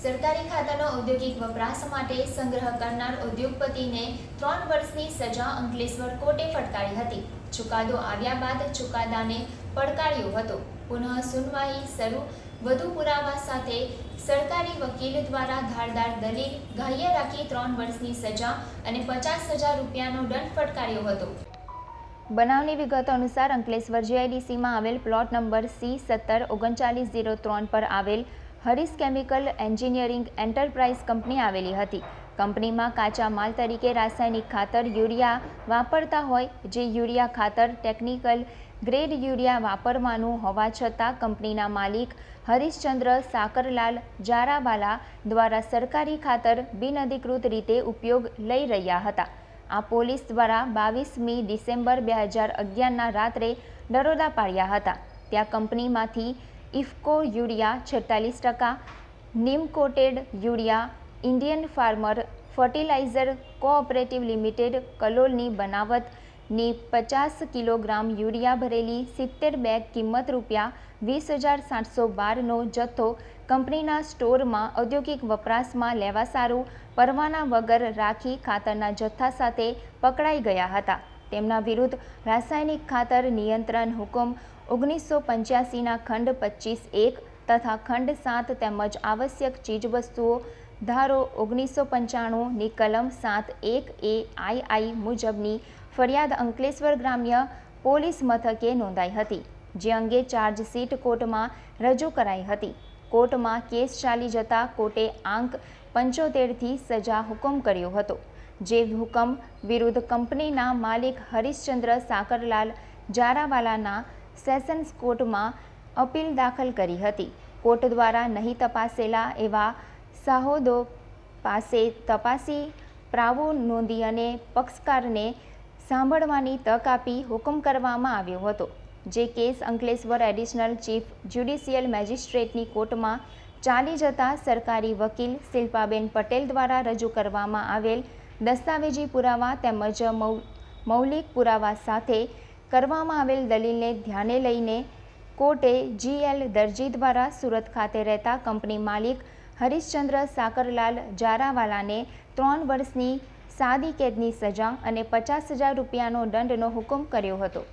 સરકારી ખાતાનો ઔદ્યોગિક વપરાશ માટે સંગ્રહ કરનાર ઉદ્યોગપતિને ત્રણ વર્ષની સજા અંકલેશ્વર કોર્ટે ફટકારી હતી. ચુકાદો આવ્યા બાદ ચુકાદાને પડકાર્યો હતો. પુનઃ સુનવાઈ શરૂ. વધુ પુરાવા સાથે સરકારી વકીલ દ્વારા ધારદાર દલીલ ગ્રાહ્ય રાખી ત્રણ વર્ષની સજા અને પચાસ હજાર રૂપિયાનો દંડ ફટકાર્યો હતો. બનાવની વિગતો અનુસાર અંકલેશ્વર જીઆઈડીસીમાં આવેલ પ્લોટ નંબર સી સત્તર ઓગણચાલીસ ઝીરો ત્રણ પર આવેલ Harish chemical engineering enterprise company આવેલી હતી. કંપનીમાં કાચા માલ તરીકે રાસાયણિક ખાતર યુરિયા વાપરતા હોય, જે યુરિયા ખાતર ટેકનિકલ ગ્રેડ યુરિયા વાપરવાનું હોવા છતાં કંપનીના માલિક હરીશચંદ્ર સાકરલાલ જારાવાલા દ્વારા સરકારી ખાતર બિનઅધિકૃત રીતે ઉપયોગ લઈ રહ્યા હતા. આ પોલીસ દ્વારા બાવીસમી ડિસેમ્બર બે હજાર અગિયારના રાત્રે દરોડા પાડ્યા હતા. ત્યાં કંપનીમાંથી ઇફકો યુરિયા છેતાલીસ ટકા neem coated urea, Indian farmer fertiliser cooperative limited કલોલની બનાવટની પચાસ કિલોગ્રામ યુરિયા ભરેલી સિત્તેર બેગ કિંમત રૂપિયા વીસ હજાર સાતસો બારનો જથ્થો કંપનીના સ્ટોરમાં ઔદ્યોગિક વપરાશમાં લેવા સારું પરવાના વગર રાખી ખાતરના જથ્થા સાથે પકડાઈ ગયા હતા. તેમના વિરુદ્ધ રાસાયણિક ખાતર નિયંત્રણ હુકમ ઓગણીસો પંચ્યાસીના ખંડ પચીસ એક તથા ખંડ સાત તેમજ આવશ્યક ચીજવસ્તુઓ ધારો ઓગણીસો પંચાણુંની કલમ સાત એક એ આઈ આઈ મુજબની ફરિયાદ અંકલેશ્વર ગ્રામ્ય પોલીસ મથકે નોંધાઈ હતી, જે અંગે ચાર્જશીટ કોર્ટમાં રજૂ કરાઈ હતી. કોર્ટમાં કેસ ચાલી જતા કોર્ટે આંક પંચોતેરથી સજા હુકમ કર્યો હતો. જે હુકમ વિરુદ્ધ કંપનીના માલિક હરીશચંદ્ર સાકરલાલ જારાવાલાના સેશન્સ કોર્ટમાં અપીલ દાખલ કરી હતી. કોર્ટ દ્વારા નહીં તપાસેલા એવા સાહોદો પાસે તપાસી પ્રાવો નોંધી અને પક્ષકારને સાંભળવાની તક આપી હુકમ કરવામાં આવ્યો હતો. જે case Ankleshwar additional chief judicial મેજિસ્ટ્રેટની કોર્ટમાં ચાલી જતા સરકારી વકીલ શિલ્પાબેન પટેલ દ્વારા રજૂ કરવામાં આવેલ દસ્તાવેજી પુરાવા તેમજ મૌલિક પુરાવા સાથે કરવામાં આવેલ દલીલને ધ્યાને લઈને કોર્ટે જીએલ દરજી દ્વારા સુરત ખાતે રહેતા કંપની માલિક હરીશચંદ્ર સાકરલાલ જારાવાલાને ત્રણ વર્ષની સાદી કેદની સજા અને પચાસ હજાર રૂપિયાનો દંડનો હુકમ કર્યો હતો.